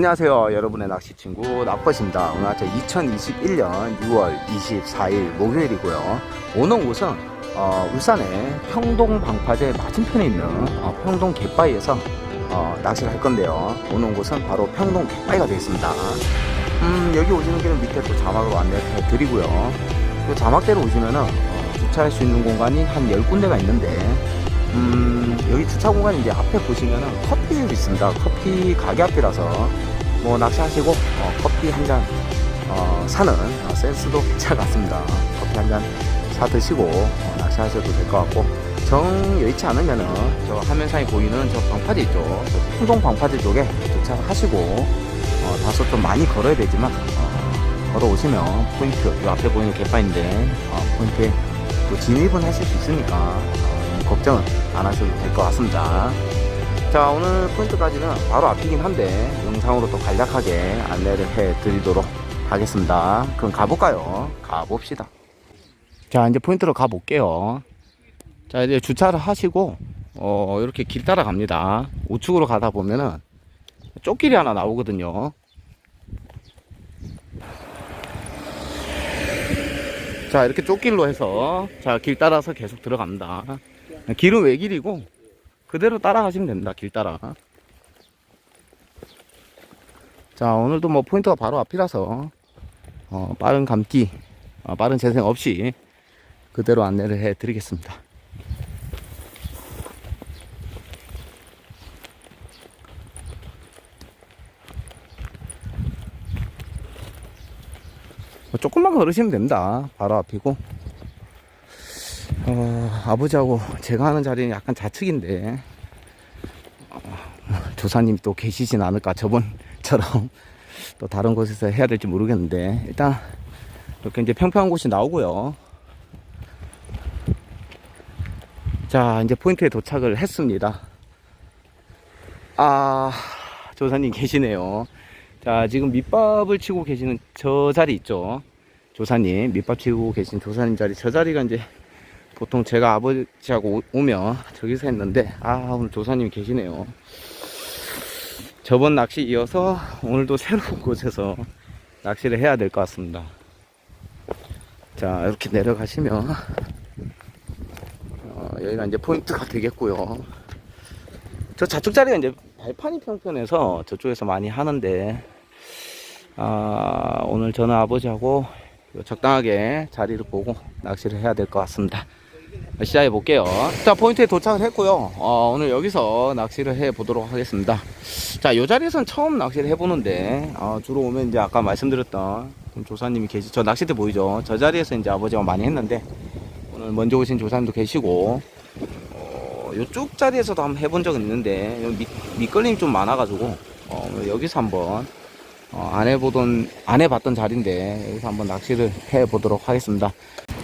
안녕하세요 여러분의 낚시 친구 낚버입니다. 오늘 아침 2021년 6월 24일 목요일이고요. 오는 곳은 어, 울산의 평동 방파제 맞은편에 있는 어, 평동 갯바위에서 어, 낚시를 할 건데요. 오는 곳은 바로 평동 갯바위가 되겠습니다. 음, 여기 오시는 길은 밑에 또 자막으로 안내해 드리고요. 또 자막대로 오시면은 어, 주차할 수 있는 공간이 한 10군데가 있는데 음, 여기 주차 공간 이제 앞에 보시면은 커피숍이 있습니다. 커피 가게 앞이라서 뭐 낚시하시고 어, 커피 한잔 어, 사는 어, 센스도 괜찮을 것 같습니다. 커피 한 잔 사 드시고 어, 낚시하셔도 될 것 같고 정 여의치 않으면은 저 화면상에 보이는 저 방파제 있죠. 저 풍동 방파제 쪽에 주차를 하시고 어, 다소 좀 많이 걸어야 되지만 어, 걸어오시면 포인트 이 앞에 보이는 갯바인데 어, 포인트에 또 진입은 하실 수 있으니까 어, 걱정은 안 하셔도 될 것 같습니다. 자 오늘 포인트까지는 바로 앞이긴 한데 영상으로 또 간략하게 안내를 해 드리도록 하겠습니다. 그럼 가볼까요? 가봅시다. 자 이제 포인트로 가볼게요. 자 이제 주차를 하시고 어 이렇게 길 따라 갑니다. 우측으로 가다 보면은 쪽길이 하나 나오거든요. 자 이렇게 쪽길로 해서 자 길 따라서 계속 들어갑니다. 길은 외길이고 그대로 따라가시면 됩니다. 길 따라. 자 오늘도 뭐 포인트가 바로 앞이라서 어, 빠른 감기, 어, 빠른 재생 없이 그대로 안내를 해 드리겠습니다. 뭐 조금만 걸으시면 됩니다. 바로 앞이고. 어, 아버지하고 제가 하는 자리는 약간 좌측인데, 어, 조사님이 또 계시진 않을까, 저번처럼 또 다른 곳에서 해야 될지 모르겠는데, 일단, 이렇게 이제 평평한 곳이 나오고요. 자, 이제 포인트에 도착을 했습니다. 아, 조사님 계시네요. 자, 지금 밑밥을 치고 계시는 저 자리 있죠? 조사님, 밑밥 치고 계신 조사님 자리, 저 자리가 이제 보통 제가 아버지하고 오- 오면 저기서 했는데, 아, 오늘 조사님이 계시네요. 저번 낚시 이어서 오늘도 새로운 곳에서 낚시를 해야 될 것 같습니다. 자, 이렇게 내려가시면, 어, 여기가 이제 포인트가 되겠고요. 저 좌측 자리가 이제 발판이 평편해서 저쪽에서 많이 하는데 아, 오늘 저는 아버지하고 적당하게 자리를 보고 낚시를 해야 될 것 같습니다. 시작해 볼게요. 자 포인트에 도착을 했고요. 어, 오늘 여기서 낚시를 해 보도록 하겠습니다. 자, 이 자리에서는 처음 낚시를 해보는데 어, 주로 오면 이제 아까 말씀드렸던 조사님이 계시, 저 낚싯대 보이죠? 저 자리에서 이제 아버지가 많이 했는데 오늘 먼저 오신 조사님도 계시고 어, 요쪽 자리에서도 한번 해본 적은 있는데 밑, 밑걸림이 좀 많아가지고 어, 여기서 한번 어, 안 해보던 안 해봤던 자리인데 여기서 한번 낚시를 해보도록 하겠습니다.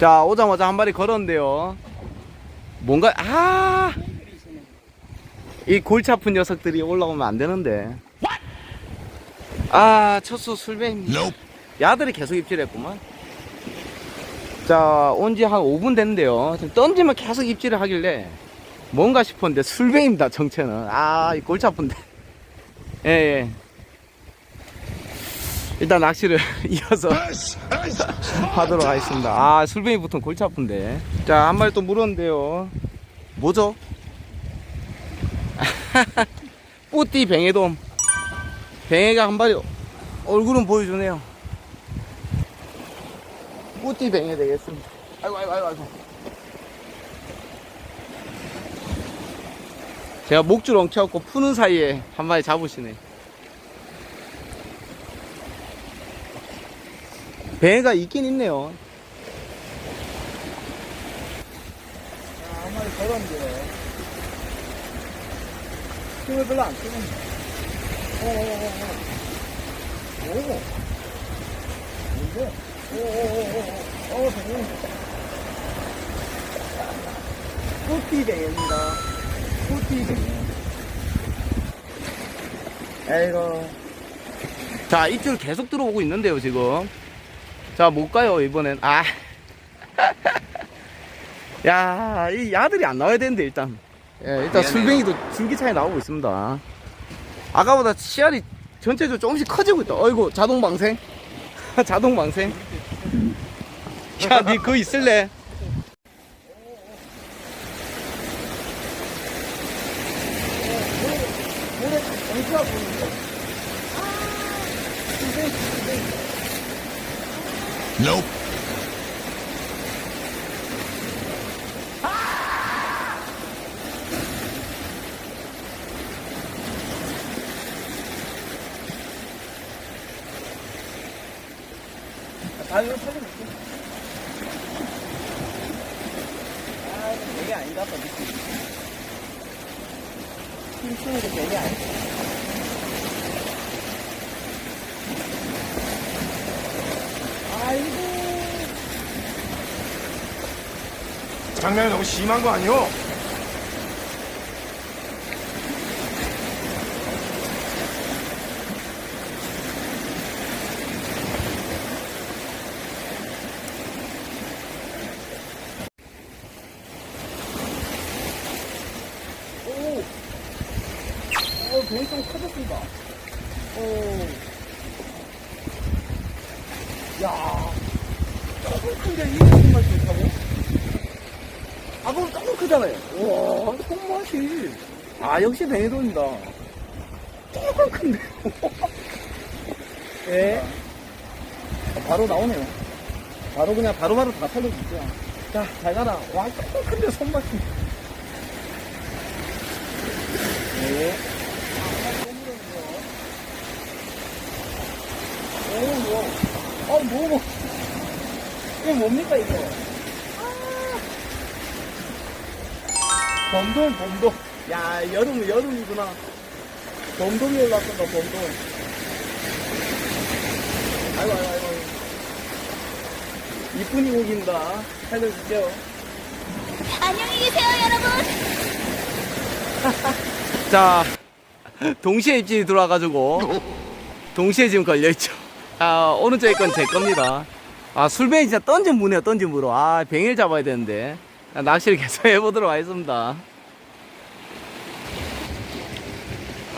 자 오자마자 한 마리 걸었는데요. 뭔가 아 이 골치 아픈 녀석들이 올라오면 안 되는데. 아 첫수 술뱀. 야들이 계속 입질했구만. 자, 온 지 한 5분 됐는데요. 던지면 계속 입질을 하길래 뭔가 싶었는데 술뱅입니다, 정체는. 아, 이 골치 아픈데. 예, 예. 일단 낚시를 이어서 하도록 하겠습니다. 아, 술뱅이부터 골치 아픈데. 자, 한 마리 또 물었는데요. 뭐죠? 뿌띠 뱅에돔. 뱅에가 한 마리 얼굴은 보여주네요. 뿌띠 뱅에 되겠습니다. 아이고, 아이고, 아이고, 아이고. 제가 목줄 엉켜갖고 푸는 사이에 한 마리 잡으시네. 뱅에가 있긴 있네요. 한 마리 걸었는데. 힘을 별로 안 어, 어. 오. 뭔데? 오오오오. 뿌띠 뱅에입니다. 뿌띠 뱅에. 에이고. 자, 입질 계속 들어오고 있는데요, 지금. 자, 못 가요, 이번엔. 아. 야, 이 야들이 안 나와야 되는데, 일단. 예, 일단. 술뱅이도 줄기 차이 나오고 있습니다. 아까보다 씨알이 전체적으로 조금씩 커지고 있다. 어이구, 자동 방생. 자동 방생. 야, 니 그거 있을래? 아, 이거 살려볼게. 아, 이거 되게 아닌가 봐, 느낌. 힘쓰는 게 되게 아닌가. 아이고. 장난이 너무 심한 거 아니오? 오. 어, 괜히 좀 커졌습니다. 오. 야. 조금 큰게 이렇게 정말 좋다고? 아, 그럼 조금 크잖아요. 와, 손맛이. 아, 역시 베네돈이다. 조금 큰데. 예. 아, 바로 나오네요. 바로 그냥 바로 바로 다 살려주죠. 자, 잘 가라. 와, 조금 큰데 손맛이. 네. 오, 뭐. 어, 뭐, 뭐. 이게 뭡니까, 이거? 아. 범돔, 범돔. 야, 여름, 여름이구나. 범돔이 올랐던가, 범돔. 아이고, 아이고, 아이고. 이쁜이 고기입니다. 살려줄게요. 안녕히 계세요, 여러분. 자, 동시에 입질이 들어와가지고, 동시에 지금 걸려있죠. 아, 오른쪽에 건 제 겁니다. 아, 술뱅이 진짜 던진 무네요, 던진 무로. 아, 뱅일 잡아야 되는데. 아, 낚시를 계속 해보도록 하겠습니다.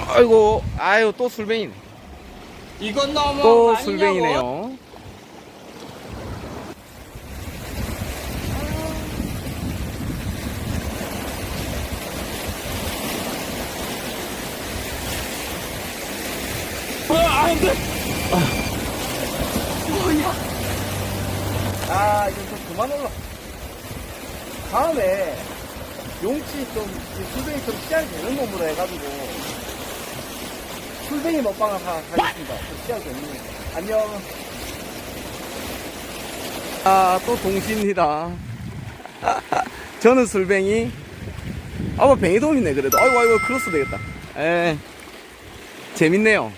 아이고, 아유, 또 술뱅이네. 이건 너무 또. 술뱅이네요. 아, 이거 좀 그만 올라. 다음에 용치 좀, 술뱅이 좀 시야를 되는 몸으로 해가지고, 술뱅이 먹방을 하, 하겠습니다. 좀 시야가 되는 몸. 안녕. 아, 또 동시입니다. 저는 술뱅이. 아, 뭐, 뱅이돔이네, 그래도. 아이고, 아이고, 크로스 되겠다. 에 재밌네요.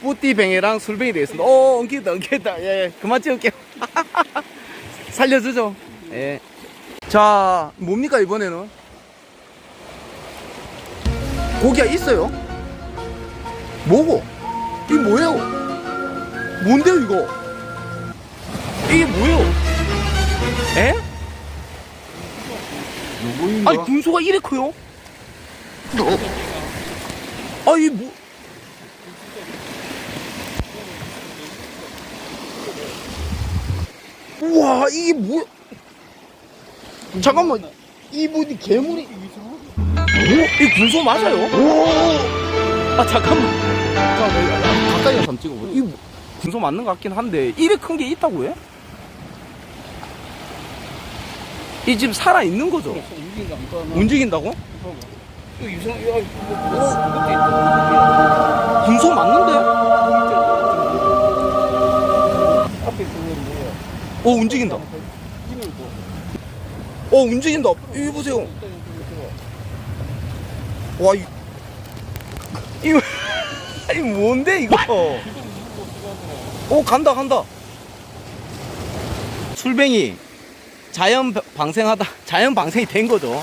뿌띠 뱅이랑 술뱅이 되겠습니다. 오, 엉키다, 엉키다. 예, 그만 찍을게요. 살려주죠. 예. 자, 뭡니까, 이번에는? 고기가 있어요? 뭐고? 이게 뭐예요? 뭔데요, 이거? 이게 뭐예요? 에? 아니, 군소가 이래 커요? 아니, 뭐. 우와 이게 뭐 잠깐만 이분이 괴물이 오? 이 군소 맞아요? 아 잠깐만 잠깐만 가까이 가서 한번 찍어보자 이 군소 맞는 것 같긴 한데 이래 큰 게 있다고 해? 이 지금 살아있는 거죠? 움직인다고? 이거 유성, 이거 뭐, 군소 맞는데? 뭐야? 어 움직인다. 어 움직인다. 이거 보세요. 와 이, 이거 아니 뭔데 이거? 오 간다 간다. 술뱅이 자연 바- 방생하다 자연 방생이 된 거죠.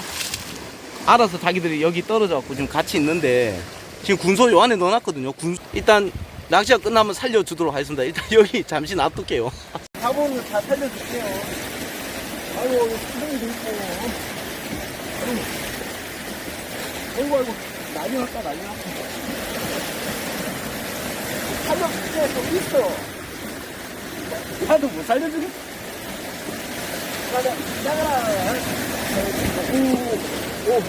알아서 자기들이 여기 떨어져 갖고 지금 같이 있는데 지금 군소 요 안에 넣어놨거든요. 군 일단 낚시가 끝나면 살려주도록 하겠습니다. 일단 여기 잠시 놔둘게요 사본을 다 살려줄게요 아이고 수동이도 있고 아이고 아이고 난리 났다 난리 났다 어딨어? 나도 못 살려주겠어. 가자, 나가라. 오, 오.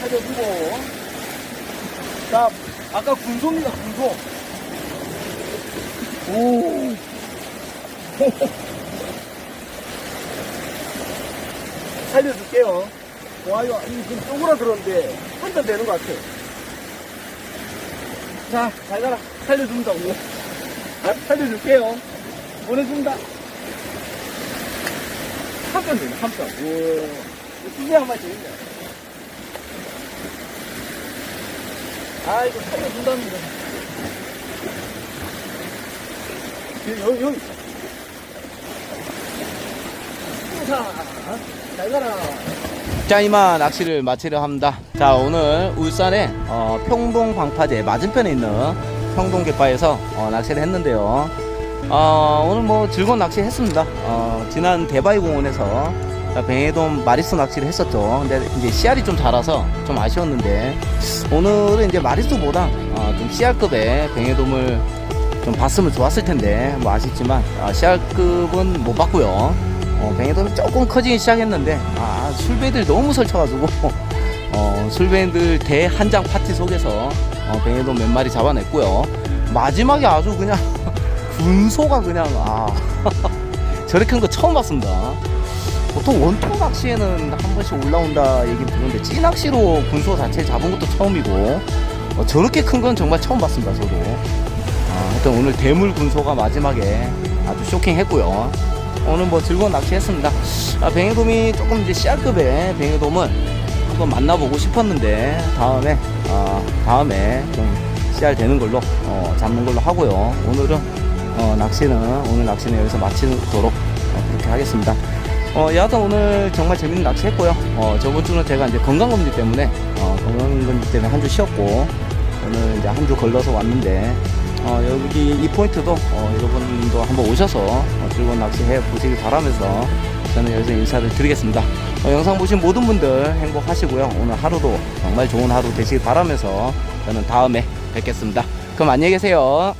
살려주고. 자, 아까 군소입니다, 군소. 오. 살려줄게요. 좋아요. 이 지금 쪼그라들었는데 한 잔 되는 것 같아. 자, 잘 가라. 살려준다고. 아, 살려줄게요. 보내준다. 한 잔 되네, 한 잔. 우와. 두개 한 마리 재밌네. 아, 이거 살려준답니다. 여기, 여기. 자, 이만 낚시를 마치려 합니다. 자 오늘 울산의 어, 평동 방파제 맞은편에 있는 평동 갯바에서 어, 낚시를 했는데요. 어, 오늘 뭐 즐거운 낚시 했습니다. 어, 지난 대바위 공원에서 자, 뱅에돔 마리수 낚시를 했었죠. 근데 이제 씨알이 좀 자라서 좀 아쉬웠는데 오늘은 이제 마리수보다 어, 좀 씨알급의 뱅에돔을 좀 봤으면 좋았을 텐데 뭐 아쉽지만 아, 씨알급은 못 봤고요. 어, 뱅에돔이 조금 커지기 시작했는데 아 술배들 너무 설쳐가지고 어, 술배들 대한장 파티 속에서 어, 뱅에돔 몇 마리 잡아냈고요. 마지막에 아주 그냥 군소가 그냥 아 저렇게 큰 거 처음 봤습니다. 보통 원통 낚시에는 한 번씩 올라온다 얘기 듣는데 찌낚시로 군소 자체를 잡은 것도 처음이고 어, 저렇게 큰 건 정말 처음 봤습니다 저도 아, 하여튼 오늘 대물 군소가 마지막에 아주 쇼킹했고요 오늘 뭐 즐거운 낚시 했습니다. 아, 뱅에돔이 조금 이제 씨알급의 뱅에돔을 한번 만나보고 싶었는데 다음에 아, 다음에 좀 씨알 되는 걸로 어, 잡는 걸로 하고요. 오늘은 어, 낚시는 오늘 낚시는 여기서 마치도록 어, 그렇게 하겠습니다. 어, 여하튼 오늘 정말 재밌는 낚시 했고요. 어, 저번 주는 제가 이제 건강검진 때문에 어, 건강검진 때문에 한 주 쉬었고 오늘 이제 한 주 걸러서 왔는데 어, 여기 이 포인트도 어, 여러분도 한번 오셔서 어, 즐거운 낚시 해 보시길 바라면서 저는 여기서 인사를 드리겠습니다. 어, 영상 보신 모든 분들 행복하시고요. 오늘 하루도 정말 좋은 하루 되시길 바라면서 저는 다음에 뵙겠습니다. 그럼 안녕히 계세요.